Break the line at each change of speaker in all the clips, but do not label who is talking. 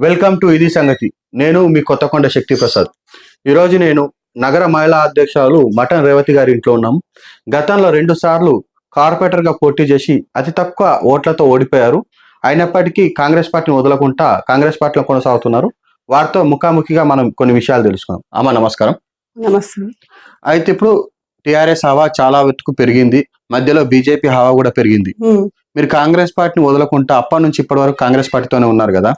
Welcome to ఇది సంగతి. నేను మీ కొత్తకొండ శక్తి ప్రసాద్ ఈరోజు నేను నగర మహిళా అధ్యక్షులు మటన్ రేవతి గారి ఇంట్లో ఉన్నాం. గతంలో రెండు సార్లు కార్పొరేటర్గా పోటీ చేసి అతి తక్కువ ఓట్లతో ఓడిపోయారు. అయినప్పటికీ కాంగ్రెస్ పార్టీని వదలకుండా కాంగ్రెస్ పార్టీలో కొనసాగుతున్నారు. వారితో ముఖాముఖిగా మనం కొన్ని విషయాలు తెలుసుకుందాం. అమ్మ నమస్కారం.
నమస్తే.
అయితే ఇప్పుడు టిఆర్ఎస్ హవా చాలా వెతుకు పెరిగింది. మధ్యలో బీజేపీ హవా కూడా పెరిగింది. మీరు కాంగ్రెస్ పార్టీని వదలకుండా అప్పటి నుంచి ఇప్పటి వరకు కాంగ్రెస్ పార్టీతోనే ఉన్నారు కదా?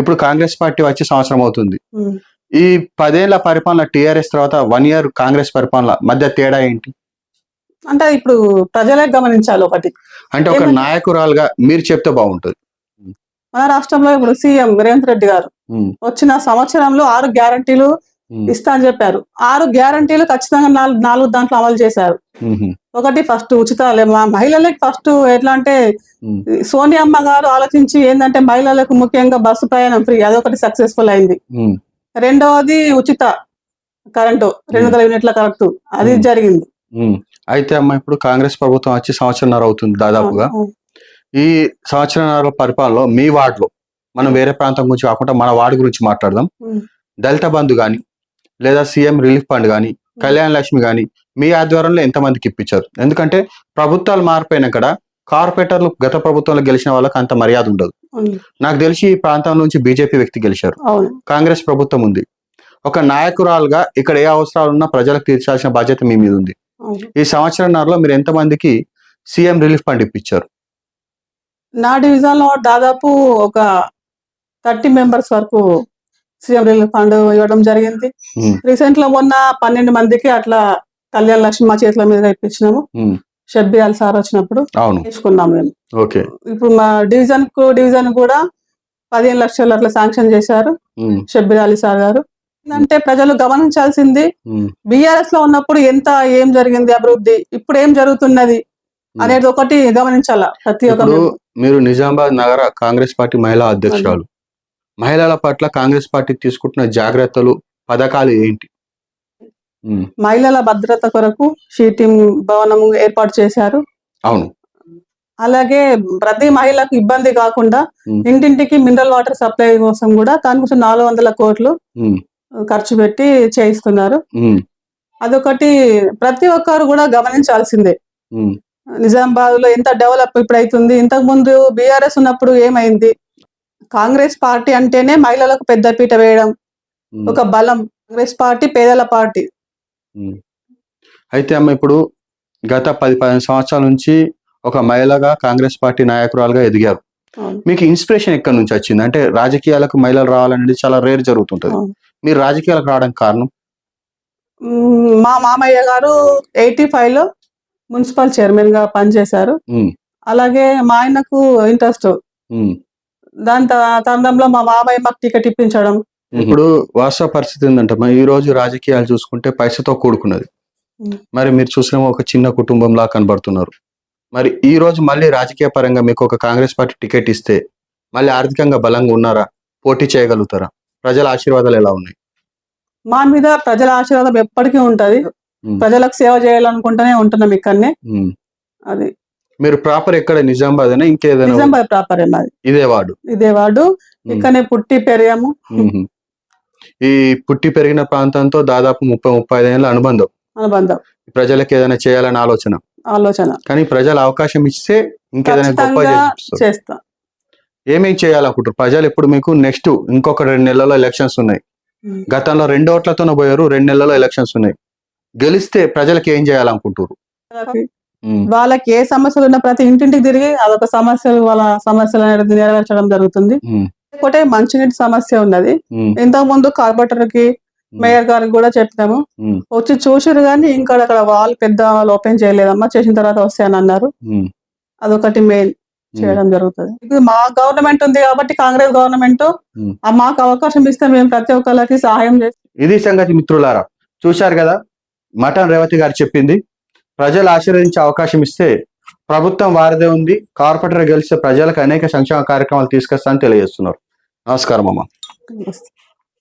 ఇప్పుడు కాంగ్రెస్ పార్టీ వచ్చి సంవత్సరం అవుతుంది. ఈ పదేళ్ళ పరిపాలన టిఆర్ఎస్ తర్వాత వన్ ఇయర్ కాంగ్రెస్ పరిపాలన మధ్య తేడా ఏంటి?
అంటే ఇప్పుడు ప్రజలే గమనించాలి ఒకటి.
అంటే ఒక నాయకురాలుగా మీరు చెప్తే బాగుంటుంది.
మన రాష్ట్రంలో ఇప్పుడు సీఎం రేవంత్ రెడ్డి గారు వచ్చిన సంవత్సరంలో ఆరు గ్యారంటీలు ఇస్తా అని చెప్పారు. ఆరు గ్యారంటీలు ఖచ్చితంగా నాలుగు నాలుగు దాంట్లో అమలు చేశారు. ఒకటి ఫస్ట్ ఉచితాలే. మా మహిళలకి ఫస్ట్ ఎట్లా అంటే
ఉమ్,
సోనియమ్మ గారు ఆలోచించి ఏంటంటే మహిళలకు ముఖ్యంగా బస్సు ప్రయాణం ఫ్రీ. అదొకటి సక్సెస్ఫుల్ అయింది. రెండవది ఉచిత కరెంటు రెండు వందల యూనిట్ల కరెంటు అది. జరిగింది.
అయితే అమ్మ ఇప్పుడు కాంగ్రెస్ ప్రభుత్వం వచ్చి సంవత్సరంన్నర అవుతుంది దాదాపుగా. ఈ సంవత్సరంన్నర పరిపాలనలో మీ వార్డులో మనం వేరే ప్రాంతం గురించి కాకుండా మన వార్డు గురించి మాట్లాడదాం. దళిత బంధు కానీ లేదా సీఎం రిలీఫ్ ఫండ్ కానీ కళ్యాణ లక్ష్మి కానీ మీ ఆధ్వర్యంలో ఎంతమందికి ఇప్పించారు? ఎందుకంటే ప్రభుత్వాలు మారిపోయినా కూడా కార్పొరేటర్లు గత ప్రభుత్వంలో గెలిచిన వాళ్ళకి అంత మర్యాద ఉండదు. నాకు తెలిసి ఈ ప్రాంతం నుంచి బీజేపీ వ్యక్తి గెలిచారు. కాంగ్రెస్ ప్రభుత్వం ఉంది. ఒక నాయకురాలుగా ఇక్కడ ఏ అవసరాలు ఉన్నా ప్రజలకు తీర్చాల్సిన బాధ్యత మీ మీద ఉంది. ఈ సంవత్సరంన్నరలో మీరు ఎంతమందికి సీఎం రిలీఫ్ ఫండ్ ఇప్పించారు?
నా డివిజన్లో దాదాపు ఒక థర్టీ మెంబర్స్ వరకు సీఎం రిలీఫ్ ఫండ్ ఇవ్వడం జరిగింది. రీసెంట్లో మొన్న పన్నెండు మందికి అట్లా కళ్యాణ లక్ష్మి మా చేతుల మీద ఇప్పించినాము. షబ్బియాల్ సార్ వచ్చినప్పుడు తీసుకున్నాం మేము.
ఓకే.
ఇప్పుడు మా డివిజన్కు డివిజన్ కూడా పదిహేను లక్షలు అట్లా శాంక్షన్ చేశారు. షబ్బీర్ అలీ సార్ గారు. అంటే ప్రజలు గమనించాల్సింది బీఆర్ఎస్లో ఉన్నప్పుడు ఎంత ఏం జరిగింది అభివృద్ధి ఇప్పుడు ఏం జరుగుతున్నది. అనేది ఒకటి గమనించాల ప్రతి ఒక్క
మీరు నిజామాబాద్ నగర కాంగ్రెస్ పార్టీ మహిళా అధ్యక్షురాలు. మహిళల పట్ల కాంగ్రెస్ పార్టీ తీసుకుంటున్న జాగ్రత్తలు పథకాలు ఏంటి?
మహిళల భద్రత కొరకు షీటింగ్ భవనం ఏర్పాటు చేశారు.
అవును.
అలాగే ప్రతి మహిళకు ఇబ్బంది కాకుండా. ఇంటింటికి మినరల్ వాటర్ సప్లై కోసం కూడా దానికోసం నాలుగు వందల కోట్లు ఖర్చు పెట్టి చేయిస్తున్నారు. అదొకటి ప్రతి ఒక్కరు కూడా గమనించాల్సిందే. నిజామాబాద్లో ఎంత డెవలప్ ఇప్పుడు అవుతుంది ఇంతకు ముందు బీఆర్ఎస్ ఉన్నప్పుడు ఏమైంది కాంగ్రెస్ పార్టీ అంటేనే మహిళలకు పెద్దపీట వేయడం
ఉమ్.
ఒక బలం కాంగ్రెస్ పార్టీ పేదల పార్టీ.
అయితే అమ్మ ఇప్పుడు గత పది పదిహేను సంవత్సరాల నుంచి ఒక మహిళగా కాంగ్రెస్ పార్టీ నాయకురాలుగా ఎదిగారు. మీకు ఇన్స్పిరేషన్ ఎక్కడి నుంచి వచ్చింది అంటే రాజకీయాలకు మహిళలు రావాలనేది చాలా రేర్ జరుగుతుంటది. మీరు రాజకీయాలకు రావడానికి కారణం
మా మామయ్య గారు ఎయిటీ ఫైవ్లో మున్సిపల్ చైర్మన్గా పనిచేశారు అలాగే మా ఆయనకు ఇంట్రెస్ట్. దాని తరుణంలో మా మామయ్య మాకు టికెట్ ఇప్పించడం.
ఇప్పుడు వాస్తవ పరిస్థితి ఏంటంటే మరి ఈ రోజు రాజకీయాలు చూసుకుంటే పైసతో కూడుకున్నది. మరి మీరు చూసిన ఒక చిన్న కుటుంబంలా కనబడుతున్నారు. మరి ఈ రోజు మళ్ళీ రాజకీయ పరంగా మీకు ఒక కాంగ్రెస్ పార్టీ టికెట్ ఇస్తే మళ్ళీ ఆర్థికంగా బలంగా ఉన్నారా? పోటీ చేయగలుగుతారా? ప్రజల ఆశీర్వాదాలు ఎలా ఉన్నాయి?
మా మీద ప్రజల ఆశీర్వాదం ఎప్పటికీ ఉంటది. ప్రజలకు సేవ చేయాలనుకుంటూనే ఉంటున్నాం ఇక్కడనే. అది.
మీరు ప్రాపర్ ఎక్కడ? నిజామాబాద్ అయినా ఇంకేదైనా
నిజామాబాద్ ప్రాపర్
ఇదే వార్డు.
ఇదే వాడు ఇక్కడనే పుట్టి పెరిగాము.
ఈ పుట్టి పెరిగిన ప్రాంతంతో దాదాపు ముప్పై ముప్పై ఐదు ఏళ్ళ అనుబంధం.
అనుబంధం.
ప్రజలకు ఏదైనా చేయాలని ఆలోచన.
ఆలోచన.
కానీ ప్రజలు అవకాశం ఇస్తే ఇంకేదైనా గొప్ప
చేస్తా.
ఏమేం చేయాలనుకుంటారు ప్రజలు ఇప్పుడు మీకు నెక్స్ట్ ఇంకొక రెండు నెలల్లో ఎలక్షన్స్ ఉన్నాయి. గతంలో రెండు ఓట్లతోనే పోయారు రెండు నెలల్లో ఎలక్షన్స్ ఉన్నాయి. గెలిస్తే ప్రజలకు ఏం చేయాలనుకుంటారు ఉమ్,
వాళ్ళకి ఏ సమస్యలు ఉన్నా ప్రతి ఇంటింటికి తిరిగి అదొక సమస్యలు వాళ్ళ సమస్యలు అనేది నెరవేర్చడం జరుగుతుంది. ఒకటే మంచినీటి సమస్య ఉన్నది. ఇంతకు ముందు కార్పొరేటర్కి మేయర్ గారికి కూడా చెప్పినాము. వచ్చి చూసిరు కానీ ఇంకా అక్కడ వాల్ పెద్ద వాళ్ళు ఓపెన్ చేయలేదమ్మా చేసిన తర్వాత వస్తాయని అన్నారు.
ఉమ్,
అదొకటి మెయిన్ చేయడం జరుగుతుంది. ఇది మా గవర్నమెంట్ ఉంది కాబట్టి కాంగ్రెస్ గవర్నమెంట్ మాకు అవకాశం ఇస్తే మేము ప్రతి ఒక్కరికి సహాయం చేస్తాం.
ఇది సంగతి మిత్రులారా చూశారు కదా? మటన్ రేవతి గారు చెప్పింది. ప్రజలు ఆశీర్వదించే అవకాశం ఇస్తే ప్రభుత్వం వారిదే ఉంది. కార్పొరేటర్ గెలిస్తే ప్రజలకు అనేక సంక్షేమ కార్యక్రమాలు తీసుకొస్తా అని తెలియజేస్తున్నారు. నమస్కారం అమ్మ.